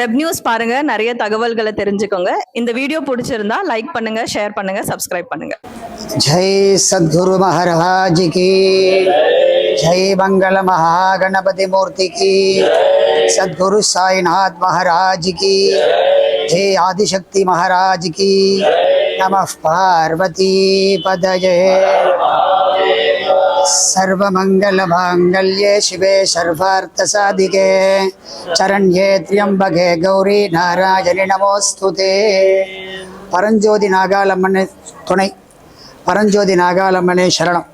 Web news பாருங்க நிறைய தகவல்களை தெரிஞ்சுக்கோங்க. இந்த வீடியோ பிடிச்சிருந்தா லைக் பண்ணுங்க ஷேர் பண்ணுங்க சப்ஸ்கிரைப் பண்ணுங்க. ஜெய் சத்குரு மகாராஜ் ஜெய் மங்கள மகா கணபதி மூர்த்திக்கு சத்குரு சாய்நாத் மகாராஜ் ஜெய் ஆதிசக்தி மகாராஜ் கி. நம பார்வதி பதஜே. सर्वमङ्गलमाङ्गल्ये शिवे सर्वार्थसाधिके चरण्ये त्र्यम्बके गौरी नारायणि नमोऽस्तु ते பரஞ்சோதி நாகாலம்மனை துணை பரஞ்சோதி நாகாலம்மனே சரணம்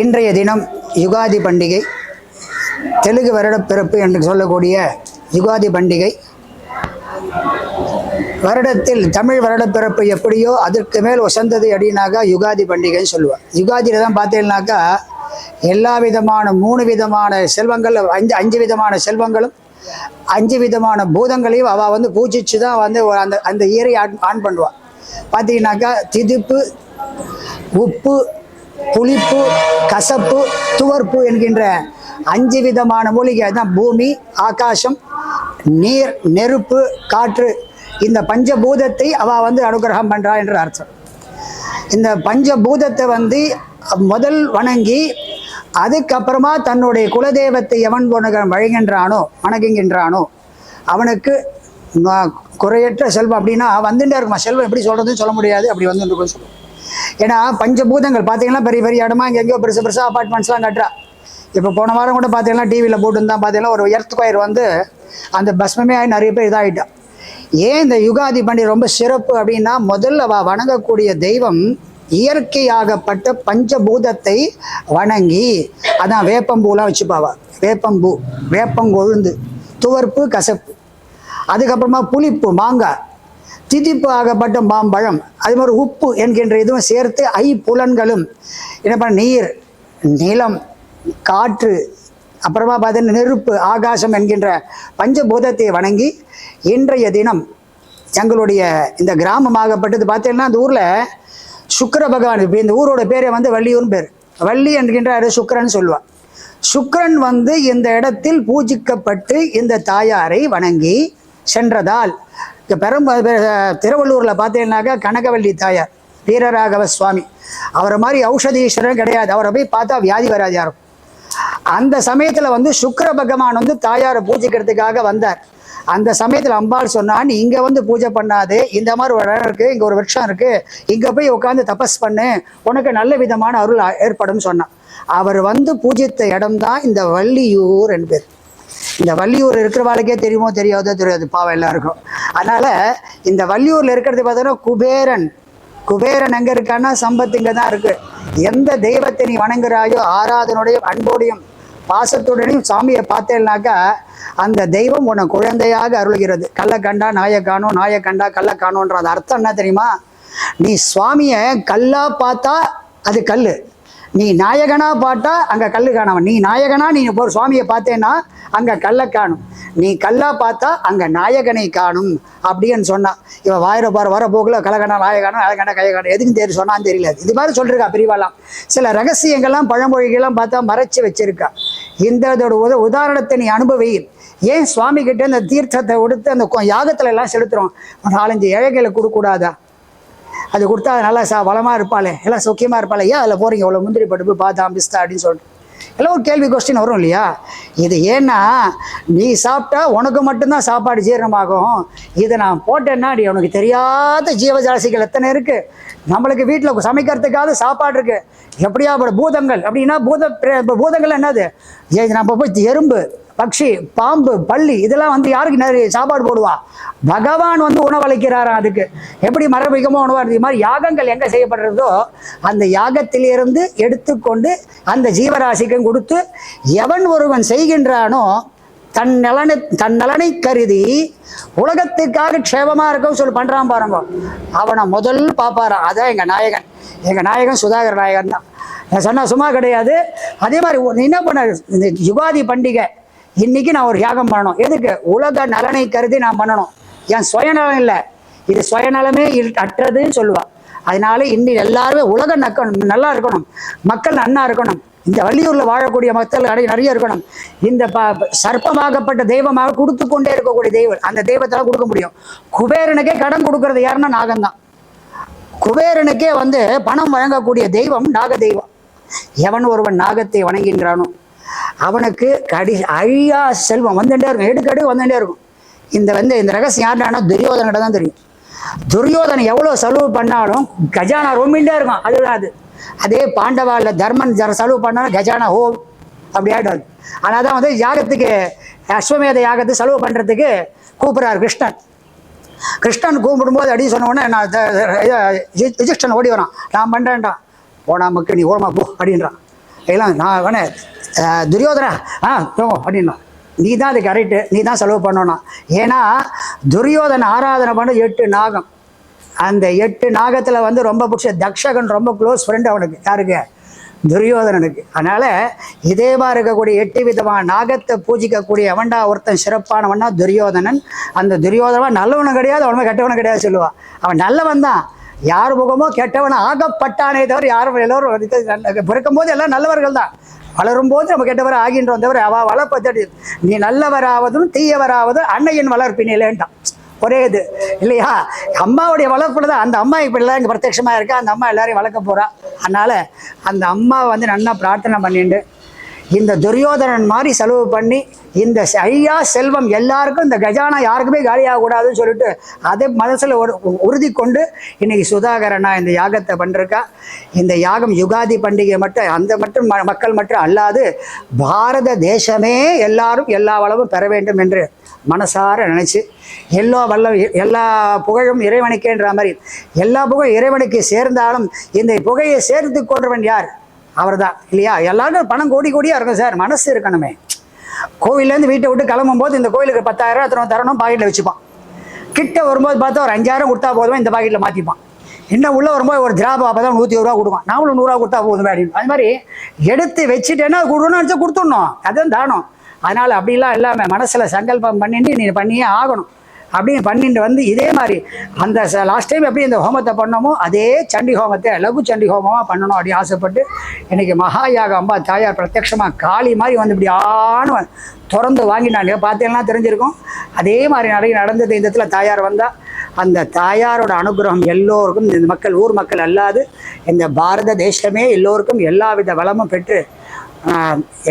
இன்றைய தினம் யுகாதி பண்டிகை தெலுங்கு வருடப் பிறப்பு என்று சொல்லக்கூடிய யுகாதி பண்டிகை வருடத்தில் தமிழ் வருடப்பிறப்பு எப்படியோ அதற்கு மேல் ஒசந்தது அப்படின்னாக்கா யுகாதி பண்டிகைன்னு சொல்லுவாள் யுகாதியில் தான் பார்த்தீங்கன்னாக்கா எல்லா விதமான மூணு விதமான செல்வங்கள் அஞ்சு அஞ்சு விதமான செல்வங்களும் அஞ்சு விதமான பூதங்களையும் அவள் வந்து பூஜிச்சு தான் வந்து அந்த அந்த இயரை ஆன் ஆன் பண்ணுவாள். பார்த்தீங்கன்னாக்கா திதிப்பு உப்பு புளிப்பு கசப்பு துவர்ப்பு என்கின்ற அஞ்சு விதமான மூலிகை தான் பூமி ஆகாசம் நீர் நெருப்பு காற்று இந்த பஞ்சபூதத்தை அவ வந்து அனுகிரகம் பண்றா என்று அர்த்தம். இந்த பஞ்சபூதத்தை வந்து முதல் வணங்கி அதுக்கப்புறமா தன்னுடைய குலதெய்வத்தை எவன் போனகன் வழங்குகின்றானோ வணங்குகின்றானோ அவனுக்கு குறையற்ற செல்வம் அப்படின்னா வந்துட்டே இருக்குமா? செல்வம் எப்படி சொல்றதுன்னு சொல்ல முடியாது அப்படி வந்து இருக்கும்னு சொல்லுவோம் ஏன்னா பஞ்சபூதங்கள் பார்த்தீங்கன்னா பெரிய பெரிய இடமா இங்கே எங்கேயோ பெருசு பெருசாக அப்பார்ட்மெண்ட்ஸ்லாம் கட்டுறா. இப்போ போன வாரம் கூட பார்த்தீங்கன்னா டிவியில் போட்டுருந்தான் பார்த்தீங்கன்னா ஒரு எர்த் கோயர் வந்து அந்த பஸ்மமே ஆகி நிறைய பேர் இதாகிட்டான் ஏன் இந்த யுகாதி பண்டிகை ரொம்ப சிறப்பு அப்படின்னா முதல்ல வா வணங்கக்கூடிய தெய்வம் இயற்கையாகப்பட்ட பஞ்சபூதத்தை வணங்கி அதான் வேப்பம்பூலாம் வச்சுப்பாவா. வேப்பம்பூ வேப்பங்கொழுந்து துவர்ப்பு கசப்பு. அதுக்கப்புறமா புளிப்பு மாங்காய் திதிப்பு ஆகப்பட்ட மாம்பழம் அது மாதிரி உப்பு என்கின்ற இதுவும் சேர்த்து ஐ புலன்களும் என்ன பண்ண நீர் நிலம் காற்று அப்புறமா பார்த்தீங்கன்னா நெருப்பு ஆகாசம் என்கின்ற பஞ்சபூதத்தை வணங்கி இன்றைய தினம் எங்களுடைய இந்த கிராமமாகப்பட்டது பார்த்தீங்கன்னா அந்த ஊரில் சுக்கர பகவான் இப்போ இந்த ஊரோட பேரே வந்து வள்ளியூர்னு பேர். வள்ளி என்கின்ற சுக்கரன் சொல்லுவாள் சுக்கரன் வந்து இந்த இடத்தில் பூஜிக்கப்பட்டு இந்த தாயாரை வணங்கி சென்றதால் இங்க பெரும் திருவள்ளூரில் பார்த்தீங்கன்னாக்கா கனகவள்ளி தாயார் வீரராகவ சுவாமி. அவரை மாதிரி ஔஷதீஸ்வரன் கிடையாது. அவரை போய் பார்த்தா வியாதி வராது யாரும் அந்த சமயத்தில் வந்து சுக்கர பகவான் வந்து தாயாரை பூஜிக்கிறதுக்காக வந்தார். அந்த சமயத்தில் அம்பாள் சொன்னான் நீ இங்கே வந்து பூஜை பண்ணாது இந்த மாதிரி ஒரு இடம் இருக்குது இங்கே ஒரு விருட்சம் இருக்குது இங்கே போய் உட்காந்து தபஸ் பண்ணு உனக்கு நல்ல விதமான அருள் ஏற்படும் சொன்னான். அவர் வந்து பூஜித்த இடம்தான் இந்த வள்ளியூர் என்பது இந்த வள்ளியூர் இருக்கிறவாளுக்கே தெரியுமோ தெரியாதோ தெரியாது பாவம் எல்லாருக்கும். அதனால இந்த வள்ளியூர்ல இருக்கிறது பார்த்தோன்னா குபேரன். குபேரன் எங்க இருக்கான்னா சம்பத்து இங்க தான் இருக்கு. எந்த தெய்வத்தை நீ வணங்குறாயோ ஆராதனுடைய அன்போடையும் பாசத்துடனும் சாமியை பார்த்தேன்னாக்கா அந்த தெய்வம் உன்னை குழந்தையாக அருள்கிறது. கல்லை கண்டா நாயை காணும் நாயை கண்டா கல்லை காணுன்ற அது அர்த்தம் என்ன தெரியுமா? நீ சுவாமியை கல்லா பார்த்தா அது கல் நீ நாயகனா பார்த்தா அங்க கல்லு காணவன் நீ நாயகனா நீ ஒரு சுவாமியை பார்த்தேன்னா அங்க கல்லை காணும். நீ கல்லா பார்த்தா அங்க நாயகனை காணும் அப்படின்னு சொன்னான் இவன் வாயிர பாரு வர போக்குல கலகனா நாயகனா நாயகனா கையகனா எதுக்கும் தெரியும் சொன்னான்னு தெரியல. இது மாதிரி சொல்லிருக்கா பிரிவாலாம் சில ரகசியங்கள்லாம் பழமொழிகள்லாம் பார்த்தா மறைச்சு வச்சிருக்கா. இந்த இதோட உத உதாரணத்தை நீ அனுபவி ஏன் சுவாமி கிட்ட அந்த தீர்த்தத்தை கொடுத்து அந்த கொ- யாகத்துல எல்லாம் செலுத்துறோம்? நாலஞ்சு ஏழைகளை கொடுக்கூடாதா? அது கொடுத்தா நல்லா சா வளமாக இருப்பாளே எல்லாம் சௌக்கியமாக இருப்பாளே? ஏன் அதில் போகிறீங்க இவ்வளோ முந்திரி படுப்பு பாதாம் பிஸ்தா அப்படின்னு சொல்லிட்டு. எல்லாம் ஒரு கேள்வி கொஸ்டின் வரும் இல்லையா? இது ஏன்னா நீ சாப்பிட்டா உனக்கு மட்டும்தான் சாப்பாடு ஜீரணமாகும். இதை நான் போட்டேன்னா நீ உனக்கு தெரியாத ஜீவஜாசிகள் எத்தனை இருக்குது நம்மளுக்கு வீட்டில் சமைக்கிறதுக்காக சாப்பாடு இருக்குது எப்படியா பூதங்கள் அப்படின்னா பூத பூதங்கள் என்னது? நம்ம போய் எறும்பு. பக்ஷி பாம்பு பள்ளி இதெல்லாம் வந்து யாருக்கு நிறைய சாப்பாடு போடுவா? பகவான் வந்து உணவளிக்கிறாராம் அதுக்கு. எப்படி மரபிகமோ உணவு இது மாதிரி யாகங்கள் எங்கே செய்யப்படுறதோ அந்த யாகத்திலிருந்து எடுத்துக்கொண்டு அந்த ஜீவராசிக்கும் கொடுத்து எவன் ஒருவன் செய்கின்றானோ தன் நலனை தன் நலனை கருதி உலகத்துக்காக க்ஷேமமாக இருக்கும் சொல்லி பண்ணுறான் பாருங்க. அவனை முதல் பார்ப்பாரான் அதான் எங்கள் நாயகன். எங்கள் நாயகன் சுதாகர் நாயகன் தான். நான் சொன்னா சும்மா கிடையாது. அதே மாதிரி என்ன பண்ண இந்த யுகாதி பண்டிகை இன்னைக்கு நான் ஒரு யாகம் பண்ணணும். எதுக்கு? உலக நலனை கருதி நான் பண்ணணும். என் சுயநலம் இல்லை. இது சுயநலமே இல்- அற்றதுன்னு சொல்லுவா அதனால இன்னைக்கு எல்லாருமே உலக நக்க நல்லா இருக்கணும். மக்கள் நன்னா இருக்கணும். இந்த வள்ளியூர்ல வாழக்கூடிய மக்கள் நிறைய நிறைய இருக்கணும். இந்த ப சர்ப்பமாகப்பட்ட தெய்வமாக கொடுத்து கொண்டே இருக்கக்கூடிய தெய்வம் அந்த தெய்வத்தால கொடுக்க முடியும். குபேரனுக்கே கடன் கொடுக்கறது யாருன்னா நாகம்தான். குபேரனுக்கே வந்து பணம் வழங்கக்கூடிய தெய்வம் நாக தெய்வம் எவன் ஒருவன் நாகத்தை வணங்குகின்றானோ? அவனுக்கு கடி அழியா செல்வம். வந்துட்டே இருக்கும். எடுக்கடு வந்துட்டே இருக்கும். இந்த வந்து இந்த ரகசியம் யார்டானா துரியோதனிட தான் தெரியும். துரியோதனை எவ்வளோ செலவு பண்ணாலும் கஜானா ரொம்பிட்டே இருக்கும் அதுதான் அது. அதே பாண்டவாவில் தர்மன் ஜர செலவு பண்ணாலும் கஜானா ஹோம் அப்படி ஆகிடும் ஆனால் அதனால தான் வந்து யாகத்துக்கு அஸ்வமேத யாகத்துக்கு செலவு பண்ணுறதுக்கு கூப்பிட்றாரு கிருஷ்ணன். கிருஷ்ணன் கூப்பிடும்போது அடி சொன்ன உடனே நான் யுதிஷ்டன் ஓடி வரான். நான் பண்ணுறேன்டா போனா மக்கு நீ ஓரமா போ அப்படின்றான். எல்லாம் நான் வேணே துரியோதனா ஆ போ அப்படின்னா. நீ தான் அது கரெக்டு நீ தான் செலவு பண்ணணும். ஏன்னா துரியோதன ஆராதனை பண்ண எட்டு நாகம். அந்த எட்டு நாகத்தில் வந்து ரொம்ப பிடிச்ச தக்ஷகன் ரொம்ப க்ளோஸ் ஃப்ரெண்ட் அவனுக்கு. யாருக்கு? துரியோதனனுக்கு. அதனால் இதேவா இருக்கக்கூடிய எட்டு விதமான நாகத்தை பூஜிக்கக்கூடிய அவன்டா ஒருத்தன் சிறப்பானவன்னா துரியோதனன். அந்த துரியோதனன் நல்லவனும் கிடையாது அவனுமே கெட்டவனும் கிடையாது சொல்லுவான் அவன் நல்லவன் தான் யார் முகமோ கேட்டவன் ஆகப்பட்டானே தவிர யாரும் எல்லோரும் பிறக்கும் போது பிறக்கும்போது எல்லாம் நல்லவர்கள் தான். வளரும்போது நம்ம கெட்டவர் ஆகின்றோம் தவிர அவ வளர்ப்பது நீ நல்லவராவதும் தீயவராவதும் அன்னையின் வளர்ப்பினிலேன்ட்டான் ஒரே இது. இல்லையா? அம்மாவுடைய வளர்ப்புல தான் அந்த அம்மா இப்போ எல்லாம் இங்கே பிரத்யட்சமாக இருக்கா? அந்த அம்மா எல்லாரையும் வளர்க்க போகிறா அதனால் அந்த அம்மா வந்து நல்லா பிரார்த்தனை பண்ணிட்டு இந்த துரியோதனன் மாதிரி செலவு பண்ணி இந்த ஐயா செல்வம் எல்லாருக்கும் இந்த கஜானா யாருக்குமே காலியாகக்கூடாதுன்னு சொல்லிட்டு அதை மனசில் ஒரு உறுதி கொண்டு இன்னைக்கு சுதாகரனா இந்த யாகத்தை பண்ணிருக்கா இந்த யாகம் யுகாதி பண்டிகை மட்டும் அந்த மட்டும் ம- மக்கள் மட்டும் அல்லாது பாரத தேசமே எல்லாரும் எல்லா வளமும் பெற வேண்டும் என்று மனசார நினச்சி எல்லா வல்ல எல்லா புகழும் இறைவனுக்கேன்ற மாதிரி எல்லா புகழும் இறைவனுக்கு சேர்ந்தாலும் இந்த புகையை சேர்த்து கொண்டவன் யார்? அவர்தான் இல்லையா? எல்லாரும் பணம் கோடி கோடியாக இருக்கும் சார் மனசு இருக்கணுமே. கோவிலேருந்து வீட்டை விட்டு கிளம்பும் போது இந்த கோயிலுக்கு பத்தாயிரம் அத்தனை தரணும் பாக்கெட்டில் வச்சுப்பான். கிட்ட வரும்போது பார்த்தா ஒரு அஞ்சாயிரம் கொடுத்தா போதும் இந்த பாக்கெட்டில் மாற்றிப்பான் இன்னும் உள்ளே வரும்போது ஒரு திராபா அப்போ தான் நூற்றி ரூபா கொடுப்பான் நாமளும் நூறுரூவா கொடுத்தா போதும் அப்படின்னு. அது மாதிரி எடுத்து வச்சுட்டேன்னா கொடுக்கணும்னு நினச்சா கொடுத்துடணும். அதுதான் தானம். அதனால் அப்படிலாம் இல்லாமல் மனசில் சங்கல்பம் பண்ணிட்டு நீ பண்ணியே ஆகணும். அப்படின்னு பண்ணிட்டு வந்து இதே மாதிரி அந்த லாஸ்ட் டைம் எப்படி இந்த ஹோமத்தை பண்ணோமோ அதே சண்டி ஹோமத்தை லகு சண்டி ஹோமமாக பண்ணணும் அப்படின்னு ஆசைப்பட்டு இன்னைக்கு மகாயாக அம்பா தாயார் பிரத்யக்ஷமாக காளி மாதிரி வந்து இப்படி ஆணு திறந்து வாங்கினாங்க. பார்த்தீங்கன்னா தெரிஞ்சிருக்கும். அதே மாதிரி நிறைய நடந்தது. இந்த இடத்துல தாயார் வந்தால் அந்த தாயாரோட அனுகிரகம் எல்லோருக்கும் இந்த மக்கள் ஊர் மக்கள் அல்லாது இந்த பாரத தேசமே எல்லோருக்கும் எல்லா வித வளமும் பெற்று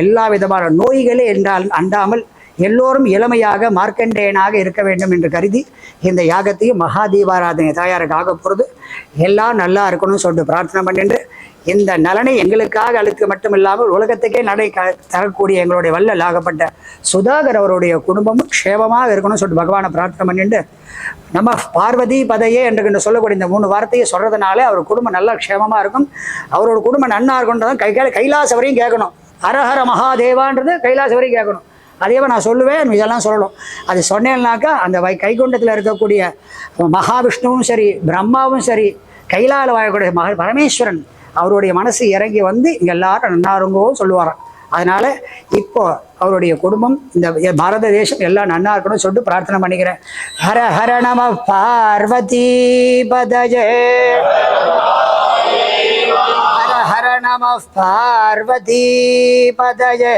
எல்லா விதமான நோய்களே என்றால் அண்டாமல் எல்லோரும் இளமையாக மார்க்கண்டேயனாக இருக்க வேண்டும் என்று கருதி இந்த யாகத்தையும் மகா தீபாராதனை தாயாருக்கு ஆக போகிறது எல்லாம் நல்லா இருக்கணும்னு சொல்லிட்டு பிரார்த்தனை பண்ணிட்டு இந்த நலனை எங்களுக்காக அளிக்க மட்டும் இல்லாமல் உலகத்துக்கே நடை க- தரக்கூடிய எங்களுடைய வல்லல் ஆகப்பட்ட சுதாகர் அவருடைய குடும்பமும் க்ஷேமமாக இருக்கணும்னு சொல்லிட்டு பகவானை பிரார்த்தனை பண்ணிட்டு நம்ம பார்வதி பதையே என்று சொல்லக்கூடிய இந்த மூணு வார்த்தையை சொல்றதுனால அவர் குடும்பம் நல்லா க்ஷேமமாக இருக்கும். அவரோட குடும்பம் நன்னா இருக்கணுன்றதும் கை கையில கைலாச வரையும் கேட்கணும். ஹரஹர மகாதேவான்றது கைலாச வரையும் கேட்கணும். அதேவா நான் சொல்லுவேன் இதெல்லாம் சொல்லணும். அது சொன்னேன்னாக்கா அந்த வை கைகுண்டத்தில் இருக்கக்கூடிய மகாவிஷ்ணுவும் சரி பிரம்மாவும் சரி கைலால வாழக்கூடிய மக பரமேஸ்வரன் அவருடைய மனசு இறங்கி வந்து எல்லாரும் எல்லாரும் நன்னாருங்கோ சொல்லுவாராம். அதனால இப்போ அவருடைய குடும்பம் இந்த பாரத தேசம் எல்லாம் நன்னா இருக்கணும்னு சொல்லிட்டு பிரார்த்தனை பண்ணிக்கிறேன். ஹர ஹர நம பார்வதி பதஜே. ஹர ஹர நம பார்வதி பதஜே.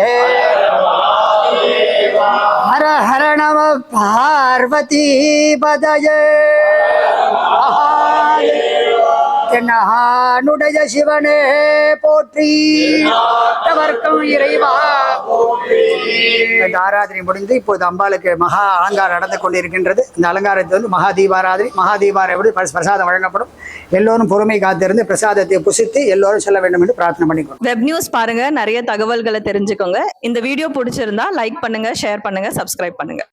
ஹர ஹர நம பார்வதி பதஜே தென்னஹானுடைய சிவனே போற்றி. வர்க்கம் இறைவா இந்த ஆராதனை முடிந்து இப்போது அம்பாளுக்கு மகா அலங்காரம் நடந்து கொண்டிருக்கின்றது. இந்த அலங்காரத்தை வந்து மகா தீபாராதனை மகா தீபாரம் எப்படி பிரசாதம் வழங்கப்படும்? எல்லோரும் பொறுமை காத்திருந்து பிரசாதத்தை புசித்து எல்லோரும் செல்ல வேண்டும் என்று பிரார்த்தனை பண்ணிக்கணும் வெப் நியூஸ் பாருங்க நிறைய தகவல்களை தெரிஞ்சுக்கோங்க. இந்த வீடியோ பிடிச்சிருந்தா லைக் பண்ணுங்க ஷேர் பண்ணுங்க சப்ஸ்கிரைப் பண்ணுங்க.